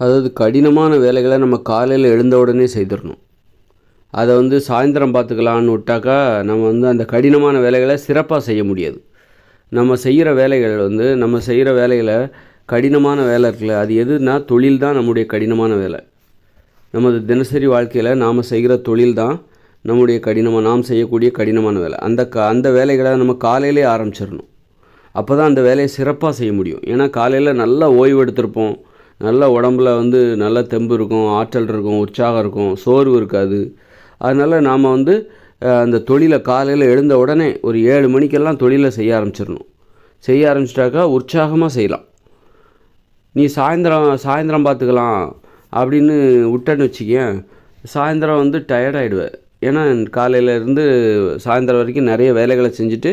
அதாவது கடினமான வேலைகளை நம்ம காலையில் எழுந்த உடனே செய்திடணும். அதை வந்து சாயந்தரம் பார்த்துக்கலான்னு விட்டாக்கா நம்ம வந்து அந்த கடினமான வேலைகளை சிறப்பாக செய்ய முடியாது. நம்ம செய்கிற வேலைகள் வந்து நம்ம செய்கிற வேலைகளை கடினமான வேலை இருக்குல்ல அது எதுனா தொழில் தான் நம்முடைய கடினமான வேலை. நமது தினசரி வாழ்க்கையில் நாம் செய்கிற தொழில் தான் நம்முடைய கடினமாக நாம் செய்யக்கூடிய கடினமான வேலை. அந்த க அந்த வேலைகளை நம்ம காலையிலே ஆரம்பிச்சிடணும். அப்போ தான் அந்த வேலையை சிறப்பாக செய்ய முடியும். ஏன்னா காலையில் நல்லா ஓய்வு எடுத்திருப்போம். நல்ல உடம்புல வந்து நல்ல தெம்பு இருக்கும் ஆற்றல் இருக்கும் உற்சாகம் இருக்கும் சோர்வு இருக்காது. அதனால் நாம் வந்து அந்த தொழிலை காலையில் எழுந்த உடனே ஒரு ஏழு மணிக்கெல்லாம் தொழிலை செய்ய ஆரம்பிச்சிடணும். செய்ய ஆரம்பிச்சிட்டாக்கா உற்சாகமாக செய்யலாம். நீ சாயந்தரம் சாயந்தரம் பார்த்துக்கலாம் அப்படின்னு விட்டேன்னு வச்சுக்கேன் சாயந்தரம் வந்து டயர்டாகிடுவேன் ஏன்னா காலையில இருந்து சாயந்தரம் வரைக்கும் நிறைய வேலைகளை செஞ்சுட்டு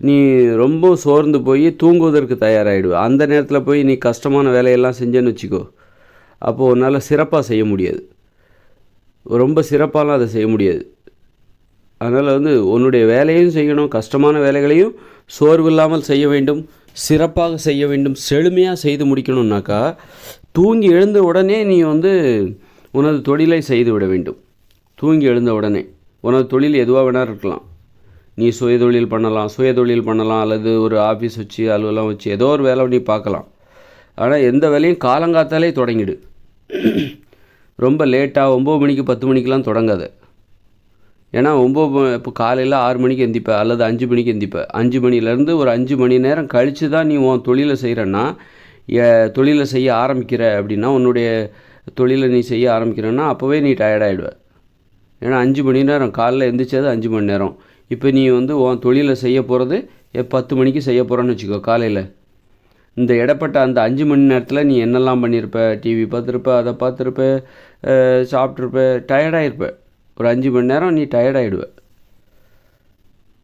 நீ ரொம்ப சோர்ந்து போய் தூங்குவதற்கு தயாராகிடுவ அந்த நேரத்தில் போய் நீ கஷ்டமான வேலையெல்லாம் செஞ்சேன்னு வச்சுக்கோ. அப்போது உன்னால் சிறப்பாக செய்ய முடியாது. ரொம்ப சிறப்பாலாம் அதை செய்ய முடியாது. அதனால் வந்து உன்னுடைய வேலையும் செய்யணும் கஷ்டமான வேலைகளையும் சோர்வு இல்லாமல் செய்ய வேண்டும் சிறப்பாக செய்ய வேண்டும் செழுமையாக செய்து முடிக்கணும்னாக்கா தூங்கி எழுந்த உடனே நீ வந்து உனது தொழிலை செய்து விட வேண்டும். தூங்கி எழுந்த உடனே உனது தொழில் எதுவாக வேணால் இருக்கலாம். நீ சுயதொழில் பண்ணலாம் சுயதொழில் பண்ணலாம் அல்லது ஒரு ஆஃபீஸ் வச்சு அலுவலகம் வச்சு ஏதோ ஒரு வேலை நீ பார்க்கலாம். ஆனால் எந்த வேலையும் காலங்காத்தாலே தொடங்கிடு. ரொம்ப லேட்டாக ஒம்பது மணிக்கு பத்து மணிக்கெலாம் தொடங்காத. ஏன்னா ஒம்பது இப்போ காலையில் ஆறு மணிக்கு எந்திப்ப அல்லது அஞ்சு மணிக்கு எந்திப்ப. அஞ்சு மணிலேருந்து ஒரு அஞ்சு மணி நேரம் கழித்து தான் நீ உன் தொழிலை செய்கிறன்னா தொழிலை செய்ய ஆரம்பிக்கிற அப்படின்னா உன்னுடைய தொழிலை நீ செய்ய ஆரம்பிக்கிறன்னா அப்போவே நீ டயர்டாயிடுவ ஏன்னா அஞ்சு மணி நேரம் காலைல எந்திரிச்சது அஞ்சு மணி நேரம். இப்போ நீ வந்து உன் தொழிலை செய்ய போகிறது பத்து மணிக்கு செய்ய போகிறேன்னு வச்சுக்கோ காலையில். இந்த இடப்பட்ட அந்த அஞ்சு மணி நேரத்தில் நீ என்னெல்லாம் பண்ணியிருப்ப டிவி பார்த்துருப்ப அதை பார்த்துருப்ப சாப்பிட்ருப்ப டயர்டாயிருப்ப. ஒரு அஞ்சு மணி நேரம் நீ டயர்டாயிடுவ.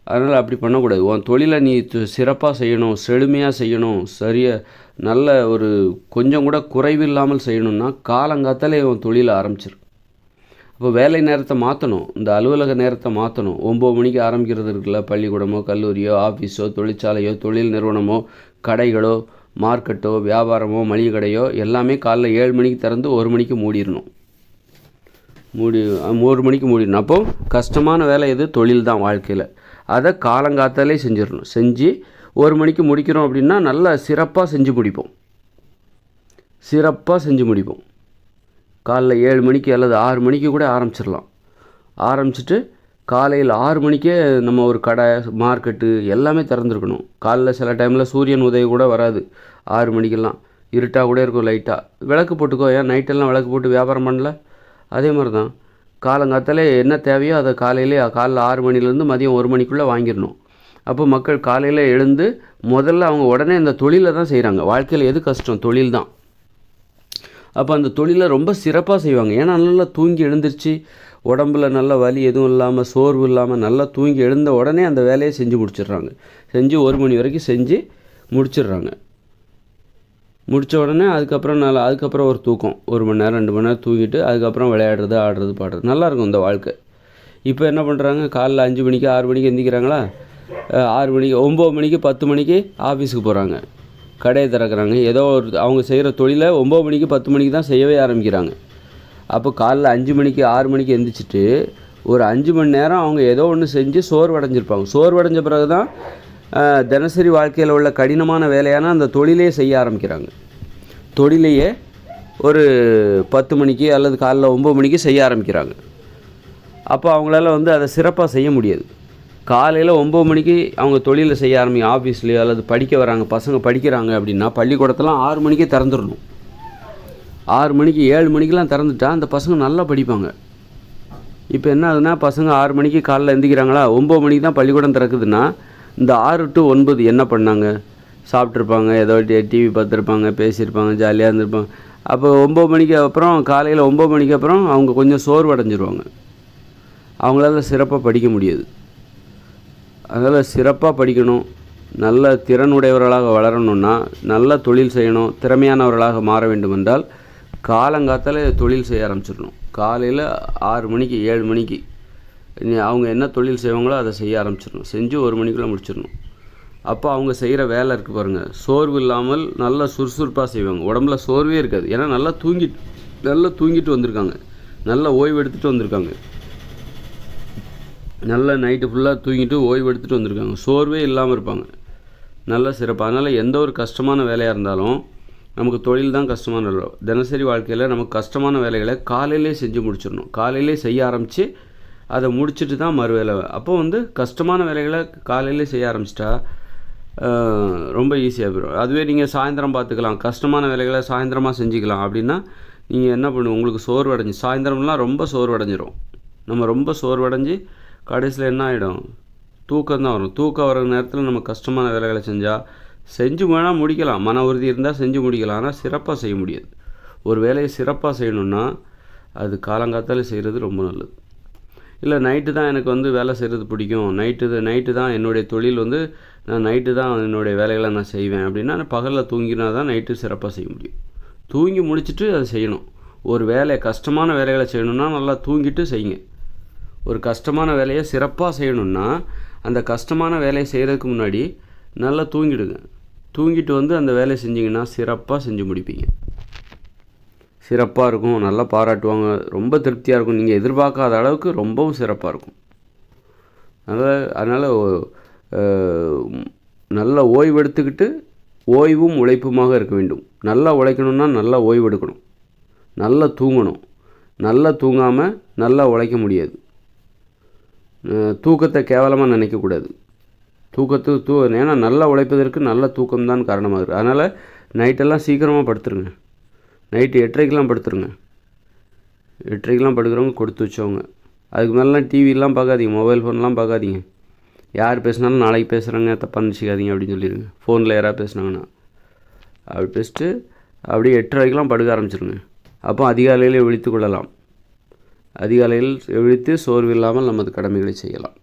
அதனால் அப்படி பண்ணக்கூடாது. உன் தொழிலை நீ சிறப்பாக செய்யணும் செழுமையாக செய்யணும் சரியாக நல்ல ஒரு கொஞ்சம் கூட குறைவில்லாமல் செய்யணும்னா காலங்காத்தாலே உன் தொழிலை ஆரம்பிச்சிரு இப்போ வேலை நேரத்தை மாற்றணும் இந்த அலுவலக நேரத்தை மாற்றணும் ஒம்பது மணிக்கு ஆரம்பிக்கிறது இருக்குல்ல பள்ளிக்கூடமோ கல்லூரியோ ஆஃபீஸோ தொழிற்சாலையோ தொழில் நிறுவனமோ கடைகளோ மார்க்கெட்டோ வியாபாரமோ மளிகை கடையோ எல்லாமே காலைல ஏழு மணிக்கு திறந்து ஒரு மணிக்கு மூடிடணும். மூடி ஒரு மணிக்கு மூடிடணும். அப்போ கஷ்டமான வேலை எது? தொழில் தான் வாழ்க்கையில். அதை காலங்காத்தாலே செஞ்சிடணும். செஞ்சு ஒரு மணிக்கு முடிக்கிறோம் அப்படின்னா நல்லா சிறப்பாக செஞ்சு முடிப்போம். சிறப்பாக செஞ்சு முடிப்போம். காலைல ஏழு மணிக்கு அல்லது ஆறு மணிக்கு கூட ஆரம்பிச்சிடலாம். ஆரம்பிச்சிட்டு காலையில் ஆறு மணிக்கே நம்ம ஒரு கடை மார்க்கெட்டு எல்லாமே திறந்துருக்கணும். காலைல சில டைமில் சூரியன் உதயம் கூட வராது. ஆறு மணிக்கெல்லாம் இருட்டாக கூட இருக்கும் லைட்டாக விளக்கு போட்டுக்கோ. ஏன் நைட்டெல்லாம் விளக்கு போட்டு வியாபாரம் பண்ணல? அதே மாதிரி தான் காலங்காத்தாலே என்ன தேவையோ அதை காலையிலே காலைல ஆறு மணிலேருந்து மதியம் ஒரு மணிக்குள்ளே வாங்கிடணும். அப்போ மக்கள் காலையில் எழுந்து முதல்ல அவங்க உடனே இந்த தொழிலை தான் செய்கிறாங்க வாழ்க்கையில் எது கஷ்டம்? தொழில் தான் அப்போ அந்த தொழிலை ரொம்ப சிறப்பாக செய்வாங்க. ஏன்னா நல்லா தூங்கி எழுந்திருச்சு உடம்புல நல்ல வலி எதுவும் இல்லாமல் சோர்வு இல்லாமல் நல்லா தூங்கி எழுந்த உடனே அந்த வேலையை செஞ்சு முடிச்சிடுறாங்க. செஞ்சு ஒரு மணி வரைக்கும் செஞ்சு முடிச்சிடுறாங்க. முடித்த உடனே அதுக்கப்புறம் நல்லா அதுக்கப்புறம் ஒரு தூக்கம். ஒரு மணி நேரம் ரெண்டு மணி நேரம் தூங்கிட்டு அதுக்கப்புறம் விளையாடுறது ஆடுறது பாடுறது. நல்லாயிருக்கும் இந்த வாழ்க்கை. இப்போ என்ன பண்ணுறாங்க காலைல அஞ்சு மணிக்கு ஆறு மணிக்கு எந்திக்கிறாங்களா? ஆறு மணிக்கு ஒம்பது மணிக்கு பத்து மணிக்கு ஆஃபீஸுக்கு போகிறாங்க கடையை திறக்கிறாங்க. ஏதோ ஒரு அவங்க செய்கிற தொழிலை ஒம்பது மணிக்கு பத்து மணிக்கு தான் செய்யவே ஆரம்பிக்கிறாங்க. அப்போ காலைல அஞ்சு மணிக்கு ஆறு மணிக்கு எந்திரிச்சிட்டு ஒரு அஞ்சு மணி நேரம் அவங்க ஏதோ ஒன்று செஞ்சு சோர்வடைஞ்சிருப்பாங்க. சோர்வடைஞ்ச பிறகு தான் தினசரி வாழ்க்கையில் உள்ள கடினமான வேலையான அந்த தொழிலையே செய்ய ஆரம்பிக்கிறாங்க. தொழிலையே ஒரு பத்து மணிக்கு அல்லது காலைல ஒம்பது மணிக்கு செய்ய ஆரம்பிக்கிறாங்க. அப்போ அவங்களால வந்து அதை சிறப்பாக செய்ய முடியாது. காலையில் ஒம்பது மணிக்கு அவங்க தொழிலை செய்ய ஆரம்பிங்க. ஆஃபீஸ்லேயோ அல்லது படிக்க வராங்க. பசங்க படிக்கிறாங்க அப்படின்னா பள்ளிக்கூடத்தெல்லாம் ஆறு மணிக்கே திறந்துடணும். ஆறு மணிக்கு ஏழு மணிக்கெலாம் திறந்துட்டா அந்த பசங்க நல்லா படிப்பாங்க. இப்போ என்ன ஆகுதுன்னா பசங்க ஆறு மணிக்கு காலைல எந்திக்கிறாங்களா? ஒம்பது மணிக்கு தான் பள்ளிக்கூடம் திறக்குதுன்னா இந்த ஆறு டு ஒன்பது என்ன பண்ணாங்க? சாப்பிட்ருப்பாங்க ஏதோ டிவி பார்த்துருப்பாங்க பேசியிருப்பாங்க ஜாலியாக இருந்திருப்பாங்க. அப்போ ஒம்பது மணிக்கு அப்புறம் காலையில் ஒம்பது மணிக்கு அப்புறம் அவங்க கொஞ்சம் சோர்வடைஞ்சிருவாங்க. அவங்களால சிறப்பாக படிக்க முடியாது. அதனால் சிறப்பாக படிக்கணும். நல்ல திறனுடையவர்களாக வளரணும்னா நல்ல தொழில் செய்யணும் திறமையானவர்களாக மாற வேண்டுமென்றால் காலங்காத்தால் தொழில் செய்ய ஆரம்பிச்சிடணும். காலையில் ஆறு மணிக்கு ஏழு மணிக்கு அவங்க என்ன தொழில் செய்வாங்களோ அதை செய்ய ஆரம்பிச்சிடணும். செஞ்சு ஒரு மணிக்குள்ளே முடிச்சிடணும். அப்போ அவங்க செய்கிற வேலை இருக்குது பாருங்கள் சோர்வு இல்லாமல் நல்லா சுறுசுறுப்பாக செய்வாங்க. உடம்புல சோர்வே இருக்காது. ஏன்னா நல்லா தூங்கிட்டு நல்லா தூங்கிட்டு வந்திருக்காங்க. நல்லா ஓய்வு எடுத்துகிட்டு வந்திருக்காங்க. நல்லா நைட்டு ஃபுல்லாக தூங்கிட்டு ஓய்வு எடுத்துகிட்டு வந்திருக்காங்க. சோர்வே இல்லாமல் இருப்பாங்க. நல்ல சிறப்பு. அதனால் எந்த ஒரு கஷ்டமான வேலையாக இருந்தாலும் நமக்கு தொழில் தான் கஷ்டமான வேலை. தினசரி வாழ்க்கையில் நமக்கு கஷ்டமான வேலைகளை காலையிலே செஞ்சு முடிச்சிடணும். காலையிலே செய்ய ஆரம்பித்து அதை முடிச்சுட்டு தான் மறு வேலை. அப்போ வந்து கஷ்டமான வேலைகளை காலையிலே செய்ய ஆரம்பிச்சிட்டா ரொம்ப ஈஸியாக போயிடும். அதுவே நீங்கள் சாயந்தரம் பார்த்துக்கலாம். கஷ்டமான வேலைகளை சாயந்தரமாக செஞ்சுக்கலாம். அப்படின்னா நீங்கள் என்ன பண்ணுவோம் உங்களுக்கு சோர்வடைஞ்சு சாயந்தரம்லாம் ரொம்ப சோர்வடைஞ்சிரும். நம்ம ரொம்ப சோர்வடைஞ்சு கடைசியில் என்ன ஆகிடும் தூக்கம் தான் வரும். தூக்கம் வர நேரத்தில் நம்ம கஷ்டமான வேலைகளை செஞ்சால் செஞ்சு வேணால் முடிக்கலாம். மன உறுதி இருந்தால் செஞ்சு முடிக்கலாம். ஆனால் சிறப்பாக செய்ய முடியாது. ஒரு வேலையை சிறப்பாக செய்யணுன்னா அது காலங்காத்தால செய்கிறது ரொம்ப நல்லது. இல்லை நைட்டு தான் எனக்கு வந்து வேலை செய்கிறது பிடிக்கும். நைட்டு நைட்டு தான் என்னுடைய தொழில் வந்து நான் நைட்டு தான் என்னுடைய வேலைகளை நான் செய்வேன். அப்படின்னா நான் பகலில் தூங்கினா தான் நைட்டு சிறப்பாக செய்ய முடியும். தூங்கி முடிச்சுட்டு அதை செய்யணும். ஒரு வேலை கஷ்டமான வேலைகளை செய்யணும்னா நல்லா தூங்கிட்டு செய்யுங்க. ஒரு கஷ்டமான வேலையை சிறப்பாக செய்யணும்னா அந்த கஷ்டமான வேலையை செய்கிறதுக்கு முன்னாடி நல்லா தூங்கிடுங்க. தூங்கிட்டு வந்து அந்த வேலையை செஞ்சிங்கன்னா சிறப்பாக செஞ்சு முடிப்பீங்க. சிறப்பாக இருக்கும் நல்லா பாராட்டுவாங்க ரொம்ப திருப்தியாக இருக்கும். நீங்கள் எதிர்பார்க்காத அளவுக்கு ரொம்பவும் சிறப்பாக இருக்கும். அதனால் அதனால் நல்ல ஓய்வு எடுத்துக்கிட்டு ஓய்வும் உழைப்புமாக இருக்க வேண்டும். நல்லா உழைக்கணும்னா நல்லா ஓய்வு எடுக்கணும் நல்லா தூங்கணும். நல்லா தூங்காமல் நல்லா உழைக்க முடியாது. தூக்கத்தை கேவலமாக நினைக்கக்கூடாது. தூக்கத்து தூ ஏன்னா நல்லா உழைப்பதற்கு நல்ல தூக்கம்தான் காரணமாக இருக்குது அதனால் நைட்டெல்லாம் சீக்கிரமாக படுத்துருங்க. நைட்டு எட்டரைக்கெலாம் படுத்துருங்க. எட்டரைக்கெலாம் படுக்கிறவங்க கொடுத்து வச்சவங்க. அதுக்கு மேலாம் டிவிலாம் பார்க்காதீங்க மொபைல் ஃபோன்லாம் பார்க்காதீங்க. யார் பேசினாலும் நாளைக்கு பேசுகிறாங்க தப்பாக நினச்சிக்காதீங்க அப்படின்னு சொல்லிடுங்க ஃபோனில் யாராவது பேசுனாங்கன்னா. அப்படி பேசிட்டு அப்படியே எட்டரைக்கெலாம் படுக்க ஆரம்பிச்சிருங்க. அப்போ அதிகாலையிலே விழித்து கொள்ளலாம். அதிகாலையில் விழித்து சோர்வு இல்லாமல் நமது கடமைகளை செய்யலாம்.